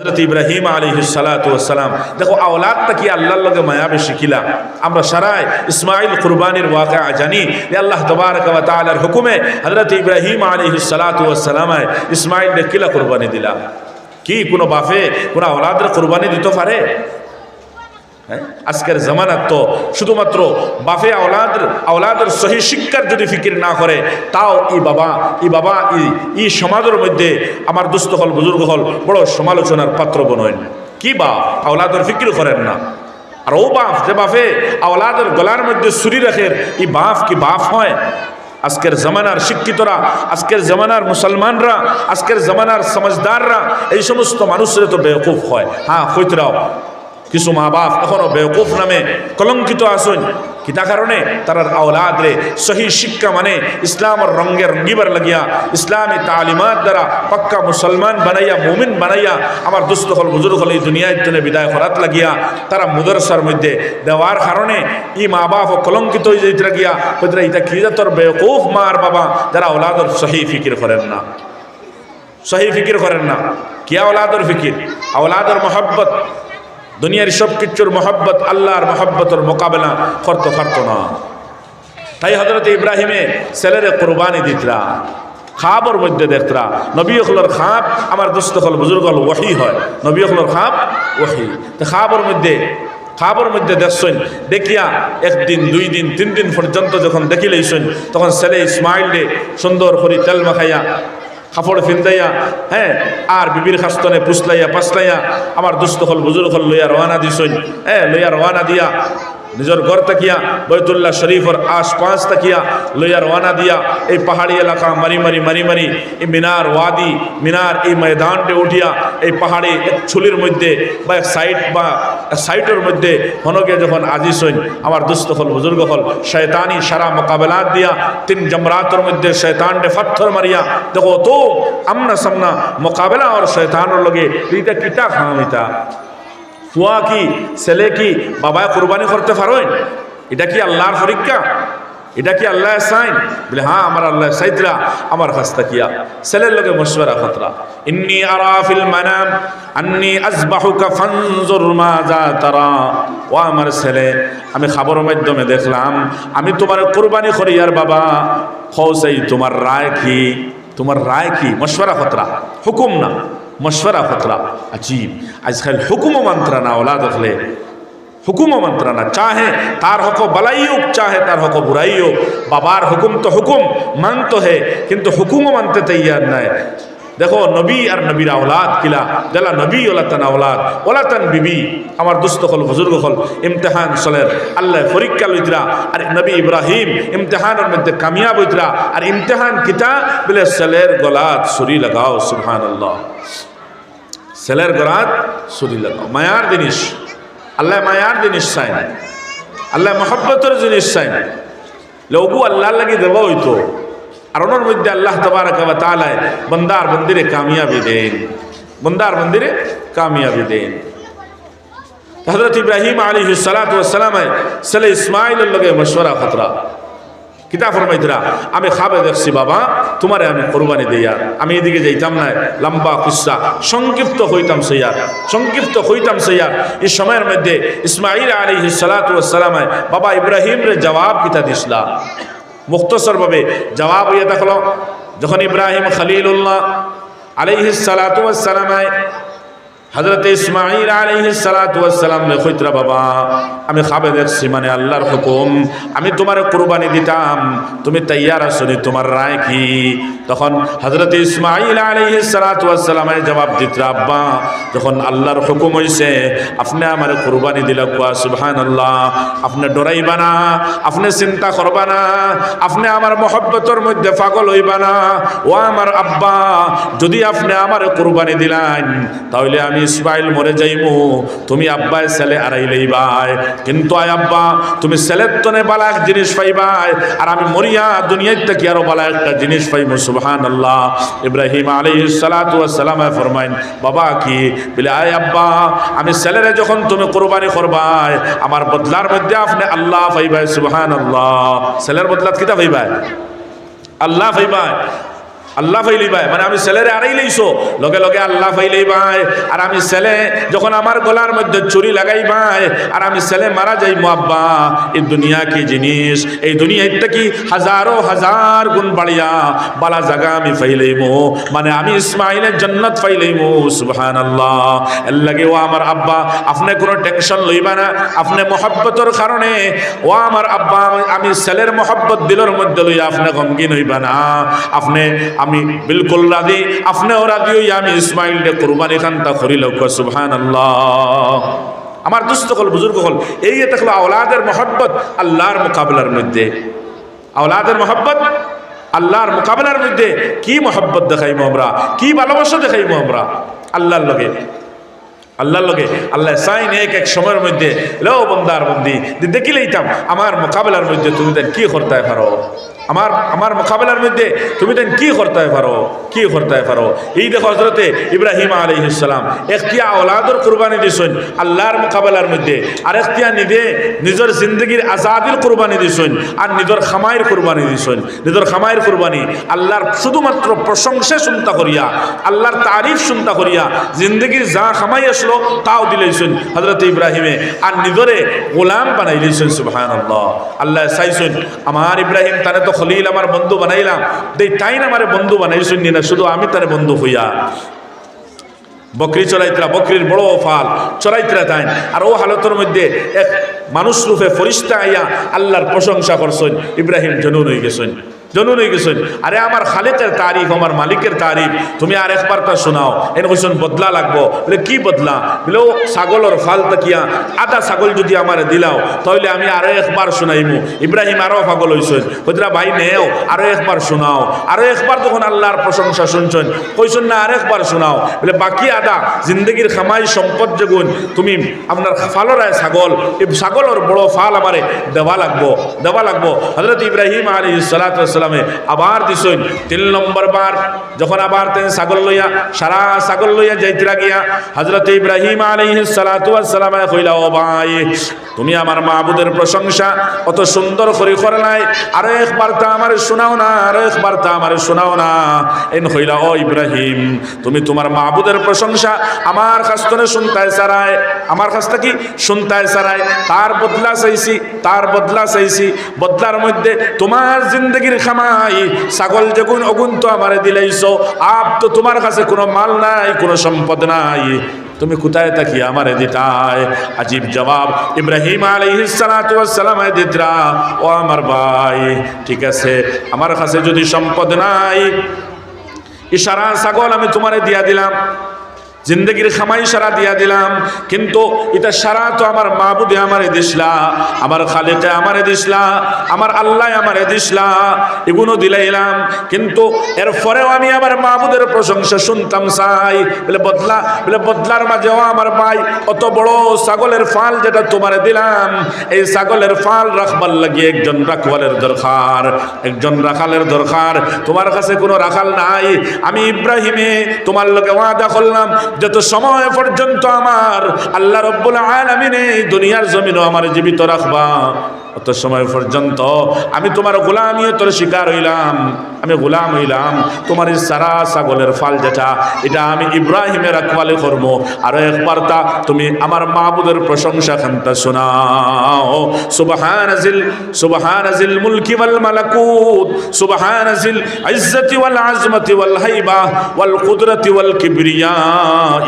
হজরত ইব্রাহিম আলী সালাম দেখো, আওলাদটা কি আল্লাহর লগে মায়া বেশি কিলা আমরা সারাই ইসমাইল কুরবানির ওয়াকা জানি যে আল্লাহ তবারক ওয়া তাআলার হুকুমে হজরত ইব্রাহিম আলী সালাতাম ইসমাইল কিলা কুরবানি দিলা? কি, কোনো বাফে, কোনো আওলাদের কুরবানি দিতে পারে? হ্যাঁ? আজকের জামানাত তো শুধুমাত্র বাফে আওলাদের আওলাদের সহি শিক্ষার যদি ফিকির না করে, তাও ই বাবা ই বাবা, ই ই সমাজের মধ্যে আমার দুস্থ হল, বুজুর্গ হল, বড় সমালোচনার পাত্র বনয় কি বা? আওলাদের ফিকির করেন না। আর ও বাফ যে বাফে আওলাদের গলার মধ্যে সুরি রাখের ই বাফ কি বাফ হয়? আজকের জামানার শিক্ষিতরা, আজকের জামানার মুসলমানরা, আজকের জামানার সমাজদাররা, এই সমস্ত মানুষের তো বেওকুফ হয়। হ্যাঁ হইতরাও কিছু মা বাপ এখনও বেওকুফ নামে কলঙ্কিত আসুন কিতা কারণে? তারার আওলাদ রে সহি শিক্ষা মানে ইসলামর রঙ্গে রঙ্গিবার লাগিয়া, ইসলামী তালিমাত দ্বারা পাক্কা মুসলমান বানাইয়া, মুমিন বানাইয়া, আমার দুস্থ হল, বুজুর্গ হল, এই দুনিয়ার জন্য বিদায় করাত লাগিয়া, তারা মুদরসার মধ্যে দেওয়ার কারণে ই মা বাপ কলঙ্কিত হয়ে যাইতে লাগিয়া হইতে ইটা কি তোর বেওকুফ মার বাবা, যারা আওলাদর সহি ফিকির করেন না। সহি ফিকির করেন না। কি আওলাদর ফিকির? আওলাদর মহব্বত। দুনিয়ার সব কিছুর মহব্বত, আল্লাহর মহব্বতের মোকাবেলা করতে পারত না। তাই হজরত ইব্রাহিমে ছেলেরে কোরবানি দিতরা খাবর মধ্যে দেখতরা, নবী হলর খাপ আমার দোস্ত হল বুজুর্গ হল ওহি হয়। নবী হলর খাপ ওহি তো খাবর মধ্যে খাবর মধ্যে দেখছেন, দেখিয়া একদিন, দুই দিন, তিন দিন পর্যন্ত যখন দেখিলেইছেন, তখন ছেলে ইসমাইলে সুন্দর করে তেল মাখাইয়া কাপড় ফিন্দাইয়া হ্যাঁ আর বিবির খাস্তনে পুসলাইয়া পাসলাইয়া আমার দুস্থ হল, বুজুর্গ হল, লইয়া রওয়ানা দিস হ্যাঁ লইয়া রওয়ানা দিয়া নিজের ঘর তাকিয়া বৈতুল্লাহ শরীফর আশপাশ তাকিয়া লইয়া রওয়ানা দিয়া এই পাহাড়ি এলাকা মারি মারি মারি মারি এই মিনার ওয়াদি, মিনার এই ময়দানটে উঠিয়া এই পাহাড়ি এক ছুলির মধ্যে বা সাইড বা সাইটের মধ্যে হনকে যখন আজিস হইন, আমার দুস্থ হল, বুজুর্গ হল, শয়তানি সারা মোকাবেলাত দিয়া তিন জমরাতের মধ্যে শয়তানটে পাথর মারিয়া, দেখো তো আমনা সামনা মোকাবেলা আর শয়তানের লগে এইটা কিটা খামিতা ফুয়া কি, ছেলে কি বাবা কোরবানি করতে পারেন এটা কি আল্লাহর পরীক্ষা? এটা কি আল্লাহ সাইন বলে হ্যাঁ আমার আল্লাহ সাইতরা, আমার হাস্তা কিয়া ছেলের লগে মশওয়ারা খতরা। ইন্নি আরাফিল মানাম, আন্নি আজবাহুকা ফানজুর মাযা তারা। ও আমার ছেলে, আমি খাবারের মাধ্যমে দেখলাম, আমি তোমার কোরবানি করি আর বাবা। হৌসাই তোমার রায় কি? তোমার রায় কি? মশওয়ারা খতরা। হুকুম না। مشورہ خطرہ عجیب آج کل حکم و منترانہ اولاد اخلے হুকুমও মন্ত্রণা চাহে তার হক বলাই হোক চাহে তার হক বুড়াই হোক বাবার হুকুম তো হুকুম মানত হে কিন্তু হুকুমও মানতে তৈয়ার নাই দেখো, নবী আর নবীর আওলাদ কিলা? জেলা নবী ওলাতান আওলাদ। ওলাতান বিবি, আমার দুস্থ হল বুজুর্গ হল ইমতেহান চলের। আল্লাহ পরীক্ষা লইতরা, আর নবী ইব্রাহিম ইমতেহানের মধ্যে কামিয়াব হইতরা। আর ইমতেহান কিতা? বলে ছেলের গলাত সুরি লাগাও সুবহান আল্লাহ ছেলের গলাত সুরি লাগাও। মায়ার জিনিস। আল্লাহ মায়ার জিনিস চাই আল্লাহ মহব্বতের জিনিস চাই লঘু আল্লাহ লাগি দেব হইতো। আর ওনার মধ্যে আল্লাহ তবারকাবা তালায় বন্দার মন্দিরে কামিয়াবি দেন। বন্দার মন্দিরে কামিয়াবি দেন। হজরত ইব্রাহিম আলী সালাতামে ছেলে ইসমাইলের লগে মশওয়ারা খতরা কিতা ফরমাইতরা আমি খাবে দেখছি, বাবা, তোমারে আমি কোরবানি দিয়ার আমি এদিকে যাইতাম না, লম্বা কুসা। সংক্ষিপ্ত হইতাম সৈয়ার সংক্ষিপ্ত হইতাম সৈয়ার এই সময়ের মধ্যে ইসমাইল আলী সালাতামে বাবা ইব্রাহিম রে জবাব কিতা দিসলা? মুক্তসরভাবে জবাব ইয়ে দেখল যখন ইব্রাহিম খলিলুল্লাহ আলিহিস সালাতামে হজরত ইসমাইল আলাইহিস সালাম লেখইতরা বাবা, আমি খাবে দেখছি মানে আল্লাহর হুকুম, আমি তোমার কুরবানি দিতাম, তুমি তৈয়ার আছো আসনি তোমার রায় কি? তখন হজরত ইসমাইল আলাইহিস সালামের জবাব দিতরা, আব্বা, যখন আল্লাহর হুকুম হইছে, আপনি আমার কুরবানি দিলা কুয়া সুবহানাল্লাহ, আপনি ডরাইবা না, আপনি চিন্তা করবা না, আপনি আমার মহব্বতর মধ্যে পাগল হইবা না। ও আমার আব্বা, যদি আপনি আমার কুরবানি দিলেন তাহলে আমি ইসমাইল মরে যাইমু। তুমি আব্বাই ছেলে আড়াইলেই ভাই কিন্তু আয় আব্বা, তুমি ছেলের তনে বালা এক জিনিস পাইবাই। আর আমি মরিয়া দুনিয়ার থেকে আরও বালা একটা জিনিস পাইমু সুবহান আল্লাহ ইব্রাহিম আলী সালাম ফরমাইন, বাবা কি? বলে, আয় আব্বা, আমি ছেলেরে যখন তুমি কোরবানি করবাই, আমার বদলার মধ্যে আপনি আল্লাহ পাইবাই সুবহান আল্লাহ ছেলের বদলাত কিতা পাইবাই? আল্লাহ পাইবাই। আল্লাহ ফাইলি ভাই মানে আমি ছেলেরে আড়াই লইছো। লগে লগে আল্লাহ ফাইলি ভাই আর আমি ছেলে যখন আমার গলার মধ্যে চুরি লাগাই ভাই আর আমি ছেলে মারা যাই আব্বা এই দুনিয়া কি জিনিস? এই দুনিয়াটা কি? হাজারো হাজার গুণ বাড়িয়া বালা জায়গা আমি ফাইলাইমো। মানে আমি ইসমাইলের জন্নত ফাইলাইমো সুবহান আল্লাহ লাগে ও আমার আব্বা, আপনি কোনো টেনশন লইবা না। আপনি মহব্বতর কারণে ও আমার আব্বা, আমি ছেলের মহব্বত দিলের মধ্যে লইয়া আপনি গমগিন হইবা না। আপনি আমি বিলকুল রাজি। আপনিও রাজি হই আমি ইসমাইলকে খান খান্তা করি লোক সুবহান আল্লাহ আমার দুস্থ হল, বুজুর্গ হল। এই এটা হলো আওলাদের মহব্বত আল্লাহর মোকাবিলার মধ্যে। আওলাদের মহব্বত আল্লাহর মোকাবিলার মধ্যে। কি মহব্বত দেখাইবো আমরা? কি ভালোবাসা দেখাইবো আমরা? আল্লাহর লগে। আল্লাহর লগে, আল্লাহ সাইন এক এক সময়ের মধ্যে, লো বন্দার বন্দি দেখি আমার মোকাবেলার মধ্যে তুমি দেন কি করতে পারো? আমার আমার মোকাবেলার মধ্যে তুমি দেন কি করতে পারো? কি করতে পারো? এই দেখো হজরতে ইব্রাহিম আলহিসাম একটিয়া ওলাদর কুরবানি দিছেন আল্লাহর মোকাবেলার মধ্যে, আর একটিয়া নিজে, নিজের জিন্দগির আজাদির কুরবানি দিছেন আর নিজের খামাইয়ের কুরবানি দিছেন। নিজের খামাইয়ের কুরবানি আল্লাহর শুধুমাত্র প্রশংসা শুনতা করিয়া, আল্লাহর তারিফ শুনতা করিয়া, জিন্দগির যা খামাই আসলো তাও দিলেছেন হজরত ইব্রাহিমে। আর নিজরে গোলাম বানাই দিয়েছেন আল্লাহ আল্লাহ চাইছেন, আমার ইব্রাহিম তারে তো খলিল, আমার বন্ধু বানাইলাম। দেই, তাই না আমার বন্ধু বানাইছেন না শুধু আমি তারে বন্ধু হইয়া। বকরি চড়াইতরা বকরির বড় ফাল চড়াইতরা তাই। আর ও হালতের মধ্যে এক মানুষ রূপে ফরিস্তা আইয়া আল্লাহর প্রশংসা করছেন। ইব্রাহিম জনুন হয়ে গেছেন। জনুন গেছেন। আরে আমার খালেকের তারিফ, আমার মালিকের তারিফ, তুমি আর একবার তা শোনাও। এনে কইছেন, বদলা লাগবো। বলে, কি বদলা? বলে, ও ছাগলের ফাল তাকিয়া আধা ছাগল যদি আমার দিলাও, তাহলে আমি আরও একবার শোনাইমু। ইব্রাহিম আরও পাগল হইছেন। হইতরা ভাই, নেও, আরও একবার শোনাও। আরও একবার যখন আল্লাহর প্রশংসা শুনছেন, কইছেন, না, আর একবার শোনাও। বলে, বাকি আদা, জিন্দগির খামাই সম্পদ যেগুন, তুমি আপনার ফালরায় ছাগল এই ছাগলের বড় ফাল আমারে দেওয়া লাগবো দেওয়া লাগবো। হজরত ইব্রাহিম আলী সালাতামে আবার দিছেন। তিন নম্বর বার, যখন আবার তিনি ছাগল লইয়া, সারা ছাগল লইয়া যাইতে লাগিয়া হজরত ইব্রাহিম আলী সালাতামে কইলা, ও ভাই, তুমি আমার মাহবুদের প্রশংসা অত সুন্দর করে করলাই আরও একবার তা আমার শোনাও না, আরও একবার তা আমার শোনাও না। এন হইলা ও ইব্রাহিম, তুমি তোমার মাহবুদের প্রশংসা আমার কাছ থেকে শুনতায় সারায়। আমার কাছ থেকে শুনতায় সারায়। তার বদলা চাইছি, তার বদলা চাইছি। বদলার মধ্যে তোমার জিন্দগির খামাই ছাগল যেগুন অগুন তো আমারে দিলাইছো। আপ তো তোমার কাছে কোনো মাল নাই, কোনো সম্পদ নাই। তুমি কোথায় থাকি আমারে দিতায় আজীব জবাব, ইব্রাহিম আলাইহিসসালাম দিতরা ও আমার ভাই, ঠিক আছে, আমার কাছে যদি সম্পদ নাই, ইশারা ছাগল আমি তোমারে দিয়া দিলাম। জিন্দগির খামাই সারা দিয়া দিলাম, কিন্তু এটা সারা তো আমার মাবুদে আমারে দিসলা, আমার খালেকে আমারে দিসলা, আমার আল্লাহ আমারে দিসলা, এগুলো দিলাইলাম, কিন্তু এরপরেও আমি আমার মাবুদের প্রশংসা শুনতাম চাই। বলে, বদলা, বলে, বদলার মাঝেও আমার ভাই, অত বড় ছাগলের ফাল যেটা তোমারে দিলাম, এই ছাগলের ফাল রাখবার লাগিয়ে একজন রাখওয়ালের দরকার, একজন রাখালের দরকার। তোমার কাছে কোনো রাখাল নাই, আমি ইব্রাহিমে তোমার লোকে ওয়াদা করলাম যত সময় পর্যন্ত আমার আল্লাহ রব্বুল আলমিনে দুনিয়ার জমিনও আমার জীবিত রাখবা। অত সময় পর্যন্ত আমি তোমার গোলামিও তোর শিকার হইলাম, আমি গোলাম হইলাম। তোমার এই সারা ছাগলের ফাল যেটা, এটা আমি ইব্রাহিমের আকবালে করব। আরও একবার তা তুমি আমার মাহবুদের প্রশংসা খান্তা শোনাও। সুবহানাজিল সুবহানাজিল মুলকি ওয়াল মালাকুত, সুবহানাজিল ইজ্জতি ওয়াল আজমতি ওয়াল হাইবা ওয়াল কুদরতি ওয়াল কিবরিয়া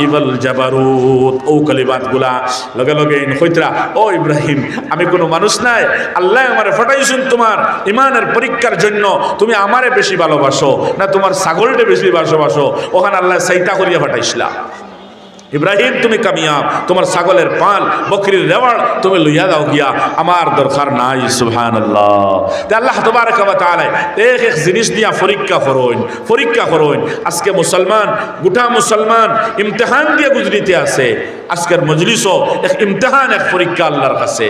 ইওয়াল জাবারুত। ও কালিমাতগুলা লগে লগে ইন হইতরা ও ইব্রাহিম, আমি কোনো মানুষ নাই আল্লাহ আমারে ফটাইছেন তোমার ইমানের পরীক্ষার জন্য। তুমি আমারে বেশি ভালোবাসো, না তোমার ছাগলটা বেশি ভালোবাসো। ওখানে আল্লাহ সাইতা করিয়া ফাটাইছিলা। ইব্রাহিম, তুমি কামিয়াব, তোমার ছাগলের পাল, বকরির রেওয়াল তুমি লইয়া দাও গিয়া। আমার দরকার নাই সুবহান আল্লাহ আল্লাহ তোমার তাআলা এক এক জিনিস দিয়া পরীক্ষা করুন পরীক্ষা করুন। আজকে মুসলমান, গোটা মুসলমান ইমতেহান দিয়ে গুজরিতে আছে। আজকের মজলিসও এক ইমতেহান, এক পরীক্ষা আল্লাহর কাছে।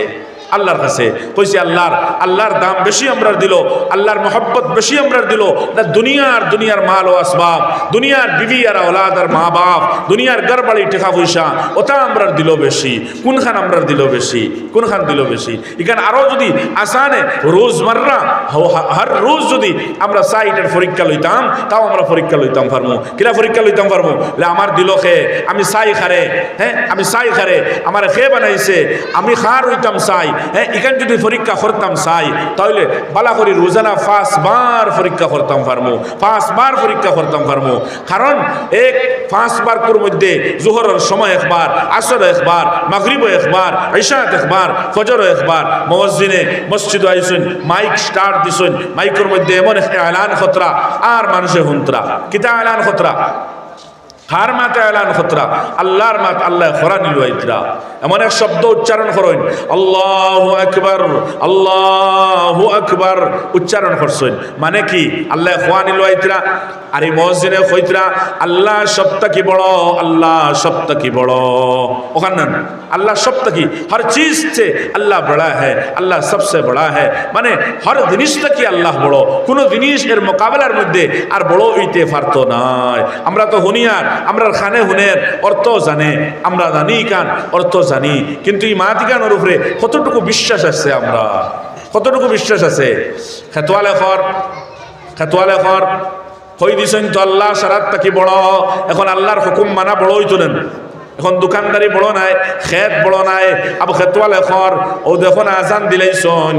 আল্লাহর কাছে। কইছি আল্লাহর আল্লাহর দাম বেশি আমরা দিল, আল্লাহর মোহব্বত বেশি আমরা দিল, না দুনিয়ার দুনিয়ার মাল ও আসবাব, দুনিয়ার বিবি আর ওলাদ আর মা বাপ দুনিয়ার গড়বাড়ি টাকা পয়সা, ওটা আমরা দিল বেশি, কোনখান আমরা দিল বেশি, কোনখান দিল বেশি? এখানে আরও যদি আসানে রোজমার্রা হর রোজ যদি আমরা সাইটের পরীক্ষা লইতাম, তাও আমরা পরীক্ষা লইতাম পারব কিরা পরীক্ষা লইতাম পারব আমার দিল খে, আমি সাই খারে হ্যাঁ আমি সাই খারে, আমার খে বানাইছে, আমি খার হইতাম সাই হ্যাঁ এখানে যদি পরীক্ষা করতাম সাই তাহলে বালা করি রোজানা পাঁচ বার পরীক্ষা করতাম পারব পাঁচ বার পরীক্ষা করতাম পারব কারণ এক পাঁচ বার কোর মধ্যে জোহরের সময় একবার, আসর একবার মাগরিব একবার ঈশাত একবার ফজর একবার, মসজিদে, মসজিদ আইসুন, মাইক স্টার্ট দিছুন মাইকের মধ্যে এমন এলান খতরা, আর মানুষের হুন্তরা। কিতা এলান খতরা? হার মাতে আলান খতরা, আল্লাহর মাত আল্লাহ খরা নিল এমন এক শব্দ উচ্চারণ করেন, আল্লাহ আকবর আল্লাহ আকবর উচ্চারণ করছেন। মানে কি? আল্লাহ খোয়া নিল ইতরা, আর এই মসজিদে খৈতরা, আল্লাহ সপ্তাহ কি বড়? আল্লাহ সপ্তাহ কি বড়? ওখান না আল্লাহ সপ্তাহ কি? হর চিজ সে আল্লাহ বড়া হ্যাঁ আল্লাহ সবসে বড়া হ্যাঁ মানে হর জিনিসটা কি আল্লাহ বড়? কোনো জিনিস এর মোকাবেলার মধ্যে আর বড় হইতে পারতো নাই। আমরা তো হুনিয়ার আমরা খানে হুনের অর্থ জানে, আমরা জানি কান, অর্থ জানি। কিন্তু এই মাতিকানোর উপরে কতটুকু বিশ্বাস আছে আমরা? কতটুকু বিশ্বাস আছে? খেতোয়ালে খর খেতোয়ালে খর। হই দিছেন তো আল্লাহ সারাত তাকি বড়? এখন আল্লাহর হুকুম মানা বড়ই তোলেন। এখন দোকানদারি বড় নাই, খেত বড় নাই, আবু খেতওয়াল এখন ও দেখুন আজান দিলেই শোন,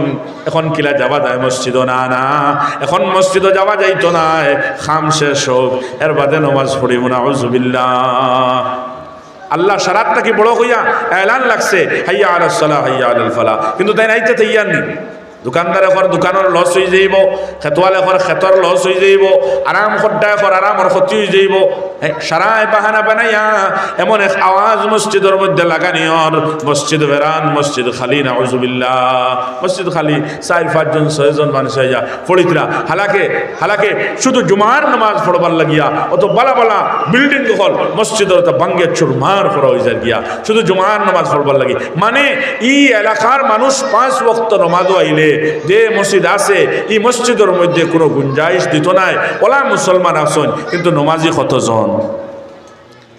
এখন কিলা যাওয়া যায় মসজিদও না না, এখন মসজিদও যাওয়া যাইতো না, খাম শেষ হোক, এর বাদে নমাজ পড়িব না, উজুবিল্লাহ। আল্লাহ সারাত নাকি বড় হইয়া এলান লাগছে, হাইয়া আল সালাহ, হাইয়া আল ফালা কিন্তু তাই নাইতে তৈয়ার নেই। দোকানদার এখন দোকানের লস হয়ে যাইব খেতোয়াল এখন খেতর লস হয়ে যাইব আরাম খড্ডা এখন আরামর ক্ষতি হয়ে যাইব। সারায় বাহানা বানাইয়া, এমন এক আওয়াজ মসজিদের মধ্যে লাগানিয়র মসজিদ বেরান মসজিদ খালি না উজুবিল্লাহ মসজিদ খালি চার পাঁচজন, ছয়জন মানুষ হয়ে যা ফড়িতরা হালাকে হালাকে, শুধু জুমার নামাজ পড়বার লাগিয়া, অত বালা বালা বিল্ডিং হল মসজিদের তো বাঙ্গে চুরমার করা হয়ে যায় গিয়া। শুধু জুমার নামাজ পড়বার লাগি। মানে ই এলাকার মানুষ পাঁচ বক্ত নমাজও আইলে যে মসজিদ আছে, এই মসজিদের মধ্যে কোনো গুঞ্জাইশ দিত নাই। ওলা মুসলমান আসন কিন্তু নমাজি কতজন?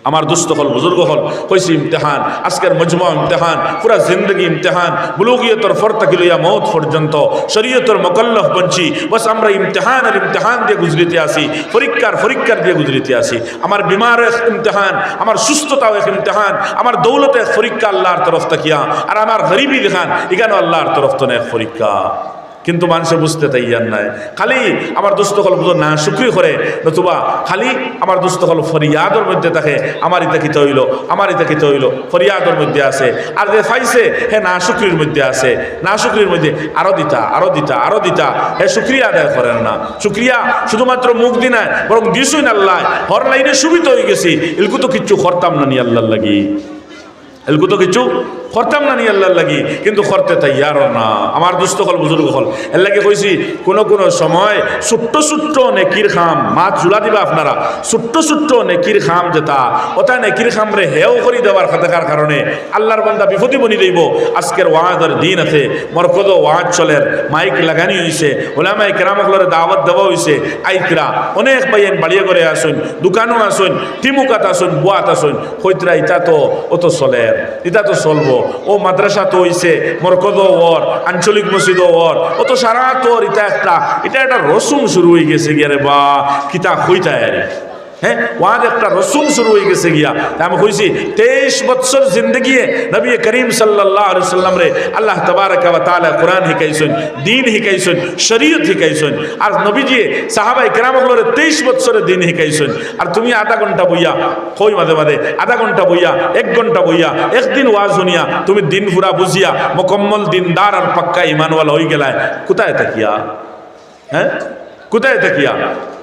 আমার দুস্থ হল, বুজুর্গ হল কইসি ইমতেহান, আজকের মজমা ইমতেহান, পুরা জিন্দগি ইমতেহান, বুলুগিয়তর ফর তাকি লইয়া মৌত পর্যন্ত, শরীয়তর মকল্লফ বঞ্চি, বস আমরা ইমতেহান আর ইমতেহান দিয়ে গুজরিতে আসি পরীক্ষার পরীক্ষার দিয়ে গুজরিতে আসি। আমার বিমার এক ইমতেহান, আমার সুস্থতাও এক ইমতেহান, আমার দৌলত এক পরীক্ষা আল্লাহর তরফ তাকিয়া আর আমার গরিবি দেখান এখানেও আল্লাহর তরফ তো এক পরীক্ষা কিন্তু মানুষে বুঝতে তাই তাইয়ার নাই। খালি আমার দুস্থ বুঝো না সুক্রি করে নতুবা খালি আমার দুস্থ হল ফরিয়াদর মধ্যে থাকে আমার ইতা কিতে হইল আমার ইতা কিতে হইল ফরিয়াদর মধ্যে আছে। আর যে ফাইছে হে না সুক্রির মধ্যে আছে না সুক্রির মধ্যে আরও দিতা আরও দিতা আরও দিতা। হে সুক্রিয়া আদায় করেন না। সুক্রিয়া শুধুমাত্র মুখ দি দিনায় বরং দিছুই না আল্লাহ। হর লাইনে সুবিধা হয়ে গেছি। এলকু তো কিচ্ছু করতাম না নি আল্লাহ লাগি। এলকু তো কিছু করতাম না নি আল্লাহর লাগি, কিন্তু করতে তাইয়ার না। আমার দুস্থ হল, বুজুর্গ হল। লাগে কইছি, কোনো কোনো সময় ছোট্ট ছোট্ট নেকির খাম, মাছ জুলা দিবা আপনারা, ছোট্ট ছোট্ট নেকির খাম যেটা, ওটা নেকির খাম রে হেও করি দেওয়ার থাকার কারণে আল্লাহর বান্দা বিপদী বনি দেব আজকের ওয়াজের দিন আছে, মরকদ ওয়াজ চলের মাইক লাগানি হয়েছে ওলামাই কেরামকলরে দাওয়াত দেওয়া হয়েছে আইতরা অনেক বাইন বাড়িয়ে করে আসুন, দোকানও আসুন, টিমুকাত আসুন, বুয়াত আসুন, হইতরা ইটা তো, ও তো চলের ইটা তো চলবো। ও মাদ্রাসা তো হইছে মরকদ ওর, আঞ্চলিক মসজিদ ওর, ও তো সারা তোর এটা একটা এটা একটা রসুম শুরু হয়ে গেছে গিয়ে বা কিতা হইতায় আরে। হ্যাঁ ওয়াদ একটা রসুম শুরু হয়ে গেছে গিয়া। আমি তেইশ বৎসর জিন্দগি নবী করিম আলাইহি সাল্লাম রে আল্লাহ তাবারক ওয়া কোরআন শিখাইছেন, দিন শিখাইছেন, শরীয়ত শিখাইছেন। আর নবীজি, সাহাবায়ে কেরাম গুলোরে 23 বৎসরে দিন শিখাইছেন। আর তুমি আধা ঘণ্টা বইয়া, কই মাঝে মাঝে, আধা ঘণ্টা বইয়া, এক ঘণ্টা বইয়া, একদিন ওয়াজ শুনিয়া, তুমি দিন পুরা বুঝিয়া, মুকম্মল দিনদার আর পাক্কা ইমানওয়ালা হয়ে গেলায়। কোথায় তাকিয়া হ্যাঁ? কোথায় তাকিয়া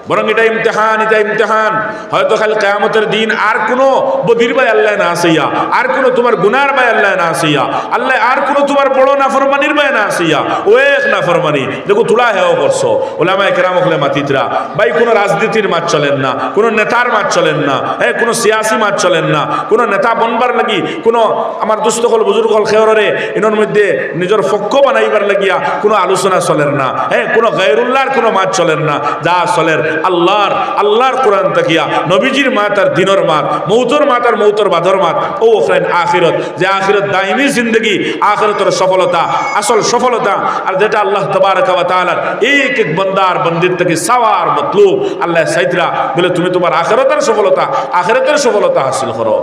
বরং এটা ইমতেহান এটা ইমতেহান। হয়তো খালি কেয়ামতের দিন আর কোনো বদির বাই আল্লাহ না আসিয়া, আর কোনো তোমার গুনার ভাই আল্লাহ না আসিয়া, আল্লাহ আর কোনো তোমার বড় নাফরমানির ভাই না আসিয়া, ও এক নাফরমানি, দেখো তুলা হেও করছ। ওলামা একরাম হলে মাতিতরা, ভাই, কোনো রাজনীতির মাছ চলেন না, কোনো নেতার মাছ চলেন না হ্যাঁ কোনো সিয়াসি মাছ চলেন না, কোনো নেতা বনবার লাগি, কোনো আমার দুস্থ হল বুজুর্গ হল খেয়রে এনার মধ্যে নিজের পক্ষ বানাইবার লাগিয়া কোনো আলোচনা চলেন না হ্যাঁ কোনো গায়রুল্লাহর কোনো মাছ চলেন না, যা চলের আল্লাহর আল্লাহর কোরআন তাকিয়া নবীজির মা তার দিনর মাত মৌতর মা তার মৌতর বাধর মাত ও ওখানে আখিরত, যে আখিরত দাইমি জিন্দগি, আখিরতর সফলতা, আসল সফলতা, আর যেটা আল্লাহ তবার তালার এক এক বন্দার বন্দির থেকে সাওয়ার মতলুব। আল্লাহ সাইতরা বলে, তুমি তোমার আখেরতের সফলতা আখেরতের সফলতা হাসিল করো।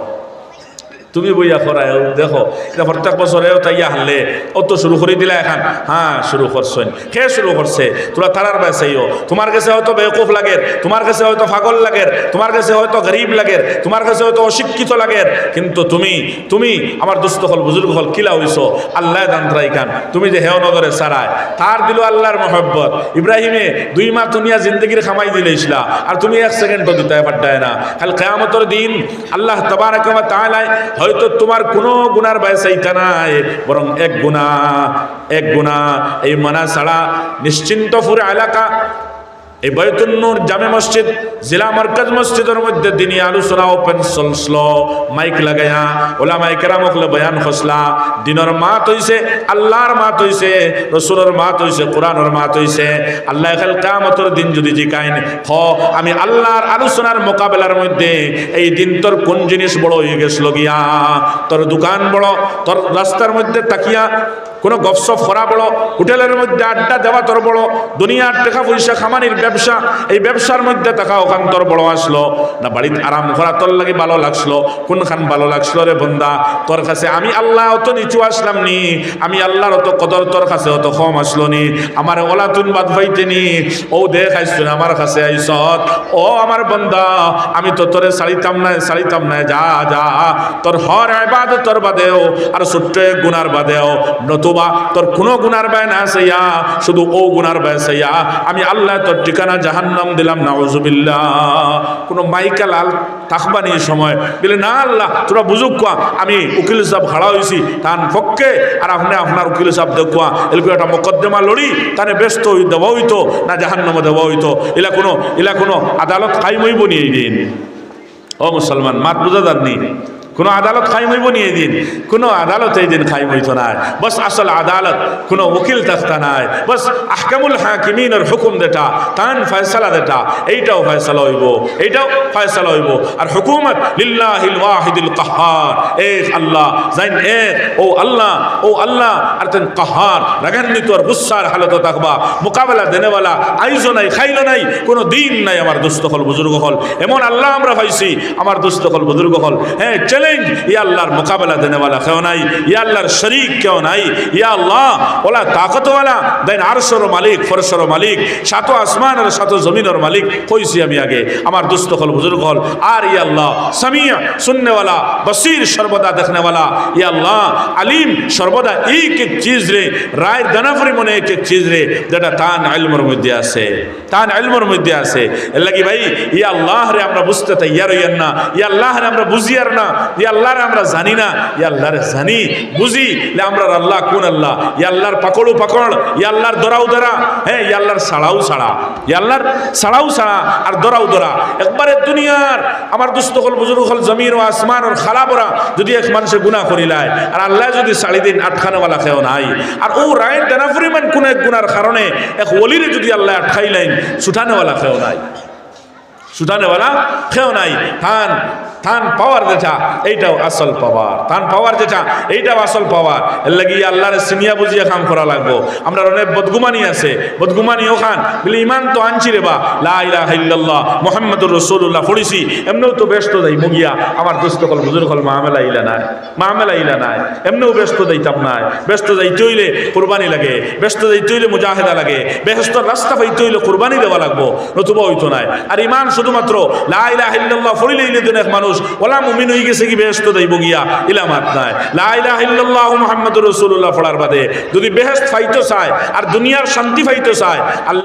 তুমি বইয়া করায় দেখো প্রত্যেক বছর এও তাইয়া হারলে তো শুরু করে দিলা এখন। হ্যাঁ শুরু করছেন কে শুরু করছে তোরা তারার বেসাইও তোমার কাছে হয়তো বেকুফ লাগে তোমার কাছে হয়তো ফাগল লাগে তোমার কাছে হয়তো গরিব লাগে তোমার কাছে হয়তো অশিক্ষিত লাগে কিন্তু তুমি তুমি আমার দুস্থ হল বুজুর্গ হল, কিলা হইছো আল্লাহ দান্তরাই খান। তুমি যে হেও নগরে সারায় তার দিল আল্লাহর মহব্বত। ইব্রাহিমে দুই মা দুনিয়া জিন্দগির খামাই দিলেছিলা আর তুমি এক সেকেন্ডও দিতে পারতায় না। কাল কেয়ামতর দিন আল্লাহ তবারক তাআলা হয়তো তোমার কোনো গুনার বয়সাইতা নাই, বরং এক গুণা এক গুণা এই মানা ছাড়া নিশ্চিন্ত ফুরে এলাকা এই বয়তুন্নুর জামে মসজিদ, জেলা মরকাজ মসজিদের মধ্যে দিনই আলোচনা ওপেন চলছিল। মাইক লাগাইয়া ওলা মাইকেরা মকলে বয়ান খসলা। দিনের মাত হইছে, আল্লাহর মাত হইছে, রসুলের মাত হইছে, কোরআনের মাত হইছে। আল্লাহ খাল কামতর দিন যদি জিকাইন, হ, আমি আল্লাহর আলোচনার মোকাবেলার মধ্যে এই দিন তোর কোন জিনিস বড় হয়ে গেছিল গিয়া? তোর দোকান বড়, তোর রাস্তার মধ্যে তাকিয়া কোনো গপসপ করা বড় হোটেলের মধ্যে আড্ডা দেওয়া তোর বড়, দুনিয়ার টাকা পয়সা, খামানির ব্যবসা, এই ব্যবসার মধ্যে টাকা ওখান তোর বড় আসলো। না বাড়িতে আরাম করা তোর লাগে ভালো লাগল কোনখান ভালো লাগল রে বন্দা? তোর কাছে আমি আল্লাহ অত নিচু আসলাম নি, আমি আল্লাহর অত কদর তোর কাছে অত কম আসলো নি। আমার ওলা তুন বাদ ভাইতে নি, ও দেখ আইসুন আমার কাছে আইসত। ও আমার বন্দা, আমি তো তোরে সারিতাম না সারিতাম না যা যা। তোর হর আবাদ তোর বাদেও, আর ছোট্ট গুনার বাদেও নতুবা তোর কোনো গুনার ব্যয় না সাইয়া শুধু ও গুনার ব্যয় সাইয়া আমি আল্লাহ তোর ঠিকানা জাহান্নাম দিলাম না ওজুবিল্লা কোনো মাইকা লাল থাকবানি সময়। বলে, না আল্লাহ, তোরা বুঝুক কোয়া, আমি উকিল সাহেব খাড়া হয়েছি তার পক্ষে আর আপনি আপনার উকিল সাহেব দেখুয়া। এরকম একটা মোকদ্দমা লড়ি তানে ব্যস্ত হই, দেওয়া হইতো, না জাহান্নামে দেওয়া হইতো। এলা কোনো এলা কোনো আদালত কাইমই বনিয়ে দিন। ও মুসলমান, মাত বুঝা যাননি? কোনো আদালত খাইম হইব নিয়ে দিন। কোনো আদালত এই দিন খাইম হইতো না বস আসল আদালত, কোনো উকিল তখতা নাই। বস আহকামুল হাকিমিনের হুকুম দেটা তান ফয়সালা দেটা এইটাও ফয়সালা হইব। এইটাও ফয়সালা হইব। আর হুকুমত, লিল্লাহিল ওয়াহিদুল কাহার। এক আল্লাহ, জাইন এক ও আল্লাহ ও আল্লাহ, আর তেন কাহার। রাগান্বিত আর গুসার হালত থাকবা। মোকাবেলা দেনেওয়ালা, আইজো নাই, খাইলো নাই, কোনো দিন নাই আমার দুস্থ হল বুজুর্গ হল এমন আল্লাহ আমরা পাইছি, আমার দুস্থ হল বুজুর্গ হল হ্যাঁ চ্যালেঞ্জ ইয়া আল্লাহর মোকাবেলা দেনেওয়ালা কেউ নাই ইয়া আল্লাহর শরিক কেউ নাই ইয়া আল্লাহ, ওলা তাকতওয়ালা, দেন আরশর মালিক ফরসর মালিক, সাতো আসমান আর সাতো জমিনের মালিক, কইছি আমি আগে, আমার দুস্থ হল, বুজুর্গ হল, আর ইয়া আল্লাহ, সামিয়া শুননেওয়ালা বসির সর্বদা দেখনেওয়ালা ইয়া আল্লাহ, আলিম সর্বদা এক এক চিজ রে, রায়ের দানাফরি মনে এক এক চিজ রে, যেটা তান আলমর মধ্যে আছে, তান আলমর মধ্যে আছে, এর লাগি ভাই ইয়া আল্লাহ রে আমরা বুঝতে তৈয়ার হইয়ার না ইয়া আল্লাহ রে আমরা বুঝিয়ার না ইয়া আমরা জানি না ইয়া আল্লাহ রে জানি, বুঝি? আমরা আল্লাহ কোন আল্লাহ? ইয়া আল্লাহর পাকড়ু ইয়া আল্লাহর দরাও দরা হ্যাঁ ইয়া আল্লাহর সাড়াও সাড়া ইয়া আল্লাহর সাড়াও সাড়া আর দরাও দরা। একবারে দুনিয়ার, আমার দুস্থ হল বুজুর্গ হল জমিন ও আসমান ওর খালা বরা যদি এক মানুষে গুণা করিলায় আর আল্লাহ যদি সাড়ি দিন আটখানেওয়ালা খেও নাই, আর ও রায়ের দেনা পরিমাণ কোন এক গুণার কারণে এক অলিরে যদি আল্লাহ আটখাইলেন ছুটানেওয়ালা খেও নাই, ছুটানেওয়ালা খেও নাই। থান থান পাওয়ার যেটা এইটাও আসল পাওয়ার। থান পাওয়ার যেটা এইটাও আসল পাওয়ার। এর লাগি আল্লাহর সিনিয়া বুঝিয়া কাম করা লাগবো। আমরা অনেক বদগুমানি আছে বদগুমানি ওখান বলে, ইমান তো আনছি রে বা। লাহ মোহাম্মদুর রসুল্লাহ পড়িছি। এমনিও তো ব্যস্ত দেয় মুগিয়া। আমার দোস্ত কল বুজুর কল মামেলা ইলা নাই, মামেলা ইলা নাই। এমনিও ব্যস্ত দিতাম নাই। ব্যস্ত যাইতে হইলে কোরবানি লাগে, ব্যস্ত যাইতে হইলে মুজাহেদা লাগে। ব্যস্ত রাস্তা পাইতে হইলে কোরবানি দেওয়া লাগবো। নতুবা হইতো নাই। আর ইমান শুধুমাত্র লাইলাহ ফড়িলে ইলে এক মানুষ ওলা মুমিন হয়ে গেছে কি বেহেস্ত দেব গিয়া ইলামাত নাই। লাইলাহ মোহাম্মদ রসুল্লাহ ফলার বাদে। যদি বেহেস্ত ফাইতো চায়, আর দুনিয়ার শান্তি ফাইতো চায়, আল্লাহ